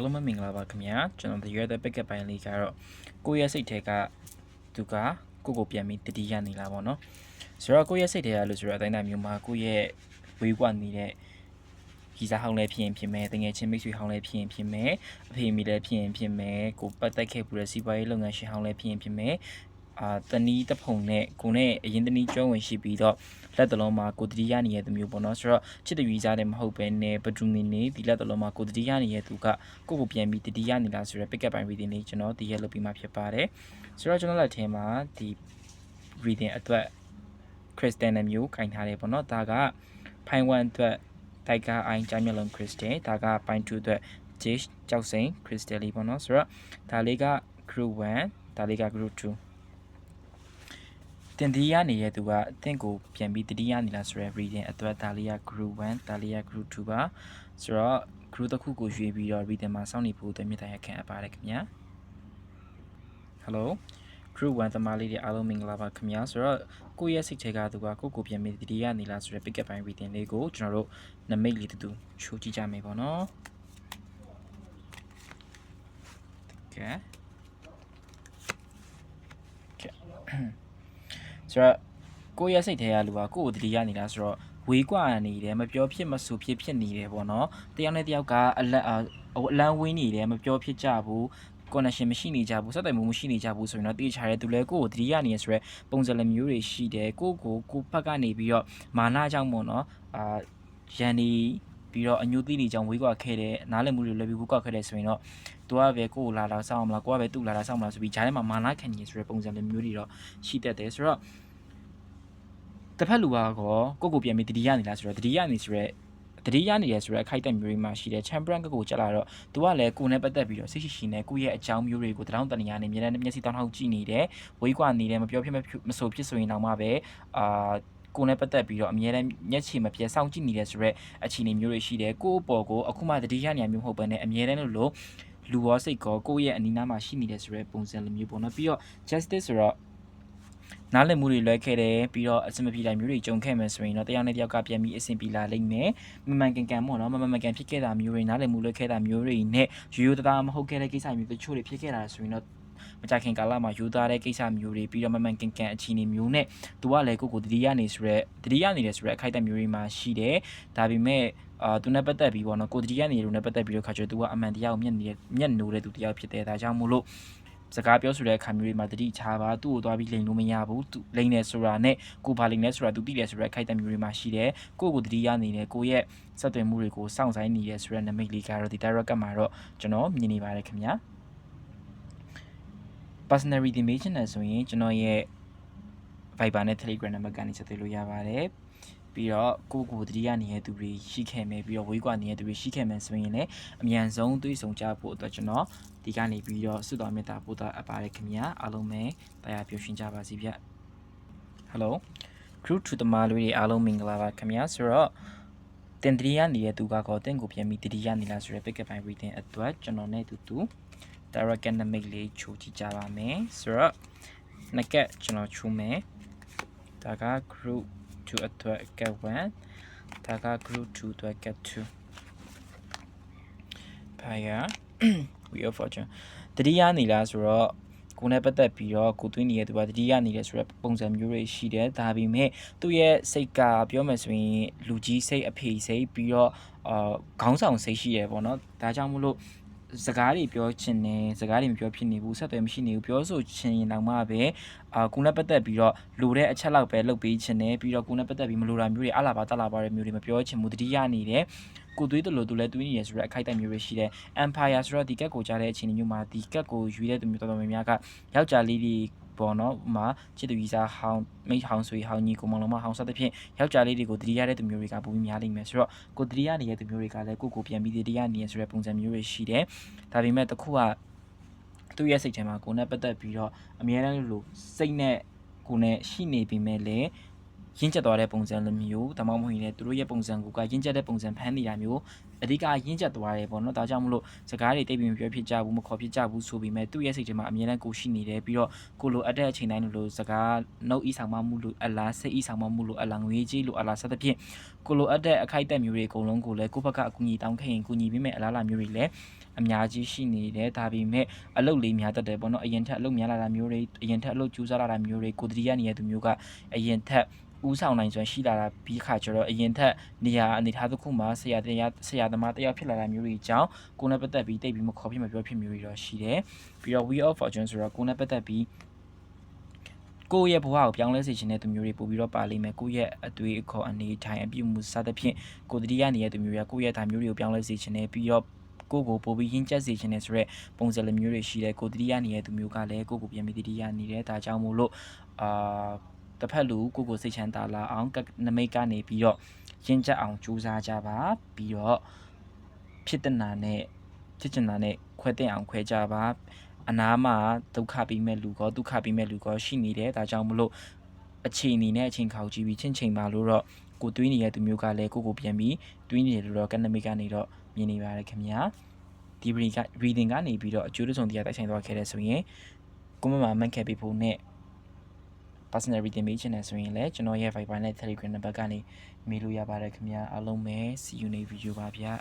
အားလုံးပဲမင်္ဂလာပါခင်ဗျာကျွန်တော်ဒီရွက်တဲ့ pick up ပိုင်းလေးကတော့ကိုယ့်ရဲ့စိတ်ထဲကသူကကိုယ့်ကိုပြန်ပြီးတတိယနေလာပေါ့နော်ဆိုတော့ကိုယ့်ရဲ့စိတ်ထဲကလို့ဆိုတော့အတိုင်းအတာမျိုးမှာကိုယ့်ရဲ့ဝေးကွာနေတဲ့ကြီးစားဟောင်းလည်းဖြစ်ရင်ဖြစ်မယ်တငယ်ချင်းမိတ်ဆွေဟောင်းလည်းဖြစ်ရင်ဖြစ်မယ်အဖေမိလည်းဖြစ်ရင်ဖြစ်မယ်ကိုပတ်သက်ခဲ့ပူတဲ့စီးပွားရေးလုပ်ငန်းရှင်ဟောင်းလည်းဖြစ်ရင်ဖြစ်မယ် အာတနီးတဖုံနဲ့ကိုနဲ့အရင်တနီးကျွမ်းဝင်ရှိပြီးတော့လက်တလုံးမှာကိုတတိယနေရတဲ့မျိုးပေါ့နော်ဆိုတော့ချစ်တကြီးစားတယ်မဟုတ်ပဲနဲ့ဘဒူနေနေဒီလက်တလုံးမှာကိုတတိယနေရသူကကိုကိုပြန်ပြီးတတိယနေလားဆိုတော့ pick up ပိုင်း reading လေးကျွန်တော်တည်ရလုပ်ပြီးမှဖြစ်ပါတယ်ဆိုတော့ကျွန်တော်လက်ထဲမှာဒီ reading အတွက် crystal နဲ့မျိုးခိုင်ထားတယ်ပေါ့နော်ဒါက pine one အတွက်တိုက်ကာအိုင်းကြားမျက်လုံး crystal ဒါက pine two အတွက် jade ကြောက်စိန် crystal လေးပေါ့နော်ဆိုတော့ဒါလေးက group 1ဒါလေးက group 2 တင်ဒီရနေတဲ့သူကအသင်ကိုပြန်ပြီးတတိယနေလားဆိုရယ် reading အတွက်ဒါလေးက group 1ဒါလေးက group 2ပါဆိုတော့ group တစ်ခုကိုရွေးပြီးတော့ reading မှာစောင့်နေဖို့အတွက်မြတ်တရားခံအပ်ပါတယ်ခင်ဗျာ Hello group 1သမားလေးတွေအားလုံးမင်္ဂလာပါခင်ဗျာဆိုတော့ကိုယ့်ရဲ့စိတ်ထဲကသူကကိုယ့်ကိုပြန်ပြီးတတိယနေလားဆိုရယ် pick up ပိုင်း reading လေးကိုကျွန်တော်တို့နမိတ်လေးတူတူချိုးကြည့်ကြမယ်ပေါ့နော်ကဲကဲ ဆိုတော့ကိုယ့်ရဲ့စိတ်ထဲကလူကကိုယ့်ကိုတတိရနေလားဆိုတော့ဝေးကွာနေတယ်မပြောဖြစ်မဆိုဖြစ်ဖြစ်နေတယ်ပေါ့နော်တယောက်နဲ့တယောက်ကအလတ်အလန်းဝင်းနေတယ်မပြောဖြစ်ကြဘူး connection မရှိနေကြဘူးဆက်သွယ်မှုမရှိနေကြဘူးဆိုရင်တော့တေချာရဲသူလဲကိုယ့်ကိုတတိရနေရဆိုရဲပုံစံလည်းမျိုးတွေရှိတယ်ကိုယ့်ကိုကိုယ့်ဘက်ကနေပြီးတော့မာနကြောင့်ပေါ့နော်အာရန်ဒီ ပြီးတော့အညိုတိတွေကြောင့်ဝေးကွာခဲ့တယ်နားလည်မှုတွေလည်းပြီးဝေးကွာခဲ့တယ်ဆိုရင်တော့သူကပဲကိုယ့်ကိုလာလာစောင်းမလားကိုကပဲသူ့လာလာစောင်းမလားဆိုပြီးဂျားထဲမှာမာနခံနေဆိုရဲပုံစံလိုမျိုးတွေတော့ရှိတတ်တယ်ဆိုတော့တစ်ဖက်လူကတော့ကိုယ့်ကိုပြန်ပြီးတတိယနေလားဆိုတော့တတိယနေဆိုရဲတတိယနေရဆိုရဲအခိုက်အတန့်မျိုးတွေမှာရှိတယ် champion ကိုကြက်လာတော့သူကလည်းကိုယ်နဲ့ပတ်သက်ပြီးတော့စိတ်ရှိရှိနဲ့ကိုယ့်ရဲ့အကြောင်းမျိုးတွေကိုတရောင်းတန်ရာနဲ့မြေတန်းမျက်စိတောင်းထောက်ကြည့်နေတယ်ဝေးကွာနေတယ်မပြောဖြစ်မဖြစ်မဆိုဖြစ်ဆိုရင်တော့မှပဲအာ ကိုယ်နဲ့ပတ်သက်ပြီးတော့အများနဲ့မျက်ခြေမပြတ်စောင့်ကြည့်နေတယ်ဆိုရက်အခြေအနေမျိုးတွေရှိတယ်ကိုယ့်အပေါ်ကိုအခုမှတတိယနေရာမျိုးမဟုတ်ဘဲနဲ့အများနဲ့လို့လို့လူရောစိတ်ကောကိုယ့်ရဲ့အနီးနားမှာရှိနေတယ်ဆိုရက်ပုံစံလိုမျိုးပေါ့နော်ပြီးတော့ justice ဆိုတော့နားလည်မှုတွေလွဲခဲ့တယ်ပြီးတော့အစမပြေတိုင်းမျိုးတွေကြုံခဲ့မယ်ဆိုရင်တော့တယောက်နဲ့တယောက်ကပြန်ပြီးအဆင်ပြေလာလိမ့်မယ်မမှန်ကန်ကန်ပေါ့နော်မမှန်ကန်ဖြစ်ခဲ့တာမျိုးတွေနားလည်မှုလွဲခဲ့တာမျိုးတွေနဲ့ရိုးရိုးသားသားမဟုတ်ခဲ့တဲ့ကိစ္စမျိုးတချို့တွေဖြစ်ခဲ့တာဆိုရင်တော့ မကြခင်ကာလမှာယူသားတဲ့ကိစ္စမျိုးတွေပြီးတော့မမှန်ကန်ကန်အခြေအနေမျိုးနဲ့သူကလည်းကိုယ့်ကိုတတိယနေဆိုရက်တတိယနေတယ်ဆိုရက်အခိုက်အတန့်မျိုးတွေမှာရှိတယ်ဒါပေမဲ့အာသူနဲ့ပတ်သက်ပြီးပေါ့နော်ကိုတတိယနေတယ်လို့နဲ့ပတ်သက်ပြီးတော့ခါကျတော့သူကအမှန်တရားကိုမျက်နေမျက်နိုးတဲ့သူတရားဖြစ်တယ်ဒါကြောင့်မို့လို့စကားပြောဆိုတဲ့အခါမျိုးတွေမှာတတိချပါသူ့ကိုသွားပြီးလိန်လို့မရဘူးသူလိန်နေဆိုတာနဲ့ကိုဘာလိန်နေဆိုတာသူသိတယ်ဆိုတဲ့အခိုက်အတန့်မျိုးတွေမှာရှိတယ်ကိုကိုတတိရနေတယ်ကိုရဲ့စက်သွယ်မှုတွေကိုစောင့်ဆိုင်နေရဲဆိုတဲ့နမိတ်လေးကတော့ဒီ direct ကမှာတော့ကျွန်တော်မြင်နေပါတယ်ခင်ဗျာ personal reading မေးချင်တယ်ဆိုရင်ကျွန်တော်ရဲ့ Viber နဲ့ Telegram နံပါတ်ကနေဆက်သွယ်လို့ရပါတယ်ပြီးတော့ကိုကိုတတိယနေတဲ့သူတွေရှိခဲ့မယ်ပြီးတော့ဝေးကွာနေတဲ့သူတွေရှိခဲ့မယ်ဆိုရင်လည်းအမြန်ဆုံးသွေးဆောင်ကြဖို့အတွက်ကျွန်တော်ဒီကနေပြီးတော့ဆုတော်မေတ္တာပို့တာအပ်ပါတယ်ခင်ဗျာအားလုံးပဲတရားပြောရှင်ကြပါစီဗျ Hello group to တမလူတွေအားလုံးမင်္ဂလာပါခင်ဗျာဆိုတော့တင်တရီရနေတဲ့သူကတော့တင့်ကိုပြန်ပြီးတရီရနေလားဆိုရယ် pick up by reading အတွက်ကျွန်တော်နဲ့တူတူ direct dynamic လေးချိုးကြည့်ကြပါမယ်ဆိုတော့နှစ်ကက်ကျွန်တော်ချိုးမယ်ဒါက group 2အတွက်က1ဒါက group 2အတွက်က2ဘာရ we of fortune တတိယနေလားဆိုတော့ကိုယ်နဲ့ပတ်သက်ပြီးတော့ကိုသွင်းနေတဲ့သူကတတိယနေတယ်ဆိုတော့ပုံစံမျိုးတွေရှိတယ်ဒါပေမဲ့သူ့ရဲ့စိတ်ကပြောမယ်ဆိုရင်လူကြီးစိတ်အဖေစိတ်ပြီးတော့အာခေါင်းဆောင်စိတ်ရှိရပေါ့နော်ဒါကြောင့်မလို့ စကားတွေပြောချင်တယ်စကားတွေမပြောဖြစ်နေဘူးဆက်သွယ်မရှိနေဘူးပြောဆိုချင်ရင်တော့မှပဲအာကိုယ်နဲ့ပတ်သက်ပြီးတော့လိုတဲ့အချက်လောက်ပဲလုပ်ပေးချင်တယ်ပြီးတော့ကိုယ်နဲ့ပတ်သက်ပြီးမလိုတာမျိုးတွေအလားပါတလားပါတဲ့မျိုးတွေမပြောချင်ဘူးတတိယနေတယ်ကိုသွေးတယ်လို့သူလည်းသွေးနေရဆိုတော့အခိုက်အတန့်မျိုးတွေရှိတယ် Empire ဆိုတော့ဒီကက်ကိုကြားတဲ့အချိန်မျိုးမှာဒီကက်ကိုယူတဲ့သူမျိုးတော်တော်များများကယောက်ျားလေးတွေ ပေါ့နော်ဥမာချစ်သူကြီးစားဟောင်းမိတ်ဟောင်းဆွေဟောင်းညီကိုမောင်လုံးမဟောင်းစသဖြင့်ယောက်ျားလေးတွေကိုတတိယတဲ့သူမျိုးတွေကပုံပြီးများလိမ့်မယ်ဆိုတော့ကိုတတိယနေတဲ့သူမျိုးတွေကလည်းကိုကိုပြန်ပြီးတတိယနေရဆိုတဲ့ပုံစံမျိုးတွေရှိတယ်ဒါပေမဲ့တစ်ခုကသူ့ရဲ့စိတ်ထဲမှာကိုနဲ့ပတ်သက်ပြီးတော့အများအားလို့စိတ်နဲ့ကိုနဲ့ရှိနေပြီမဲ့လေ ရင့်ကျက်သွားတဲ့ပုံစံလိုမျိုးဒါမှမဟုတ်ရင်လည်းသူတို့ရဲ့ပုံစံကိုကရင့်ကျက်တဲ့ပုံစံဖမ်းနေတာမျိုးအဓိကရင့်ကျက်သွားတယ်ပေါ့နော်ဒါကြောင့်မလို့စကားတွေတိတ်ပြီးမပြောဖြစ်ကြဘူးမခေါ်ဖြစ်ကြဘူးဆိုပေမဲ့သူ့ရဲ့စိတ်ထဲမှာအမြဲတမ်းကိုရှိနေတယ်ပြီးတော့ကိုလိုအပ်တဲ့အချိန်တိုင်းလိုစကားနှုတ်ဤဆောင်မမှုလို့အလားစိတ်ဤဆောင်မမှုလို့အလားငွေကြီးလို့အလားစသဖြင့်ကိုလိုအပ်တဲ့အခိုက်အတန့်မျိုးတွေအကုန်လုံးကိုလည်းကိုယ့်ဘက်ကအကူအညီတောင်းခဲ့ရင်ကူညီပေးမယ်အလားအလာမျိုးတွေလည်းအများကြီးရှိနေတယ်ဒါပေမဲ့အလုပ်လေးများတတ်တယ်ပေါ့နော်အရင်ထက်အလုပ်များလာတာမျိုးတွေအရင်ထက်အလုပ်ကျူးစားလာတာမျိုးတွေကိုတတိယနေရာသူမျိုးကအရင်ထက် ဦးဆောင်နိုင်စွမ်းရှိလာတာပြီးခါကျတော့အရင်ထက်နေရာအနေထားတစ်ခုမှာဆရာတရားဆရာသမားတရားဖြစ်လာတာမျိုးတွေအကြောင်းကိုယ်နဲ့ပတ်သက်ပြီးတိတ်ပြီးမခေါ်ဖြစ်မပြောဖြစ်မျိုးတွေတော့ရှိတယ်ပြီးတော့ wheel of fortune ဆိုတော့ကိုယ်နဲ့ပတ်သက်ပြီးကိုယ့်ရဲ့ဘဝကိုပြောင်းလဲစေချင်တဲ့သူမျိုးတွေပို့ပြီးတော့ပါလိမ့်မယ်ကိုယ့်ရဲ့အတွေ့အခေါ်အနေထိုင်အပြုမှုစသဖြင့်ကိုယ်တတိယနေတဲ့သူမျိုးတွေကကိုယ့်ရဲ့ဒါမျိုးတွေကိုပြောင်းလဲစေချင်တယ်ပြီးတော့ကိုယ့်ကိုပို့ပြီးရင်းကျက်စေချင်တယ်ဆိုတော့ပုံစံလိုမျိုးတွေရှိတယ်ကိုယ်တတိယနေတဲ့သူမျိုးကလည်းကိုယ့်ကိုပြန်ပြီးတတိယနေတယ်ဒါကြောင့်မို့လို့အာ တစ်ဖက်လူကိုယ့်ကိုစိတ်ချမ်းသာလာအောင်ကနမိတ်ကနေပြီးတော့ရင်းကျက်အောင်ကြိုးစားကြပါပြီးတော့ဖြစ်တဲ့နာနဲ့ဖြစ်ချင်တာနဲ့ခွဲတဲ့အောင်ခွဲကြပါအနာမှာဒုက္ခပြီးမဲ့လူကောဒုက္ခပြီးမဲ့လူကောရှိနေတယ်ဒါကြောင့်မလို့အချိန်အနေနဲ့အချိန်ခေါက်ကြည့်ပြီးချင်းချိန်ပါလို့တော့ကိုတွေးနေတဲ့သူမျိုးကလည်းကိုကိုပြန်ပြီးတွေးနေတယ်လို့တော့ကနမိတ်ကနေတော့မြင်နေပါတယ်ခင်ဗျာဒီ reading က reading ကနေပြီးတော့အကျိုးတစုံတရားတိုက်ဆိုင်သွားခဲ့တဲ့ဆိုရင်ကိုမမမှန်ခဲ့ပြီးဖို့နဲ့ personal reading မေးချင်တယ်ဆိုရင်လည်းကျွန်တော်ရဲ့ Viber နဲ့ Telegram နံပါတ်ကနေမေးလို့ရပါတယ်ခင်ဗျာအားလုံးပဲ see you next video ပါဗျာ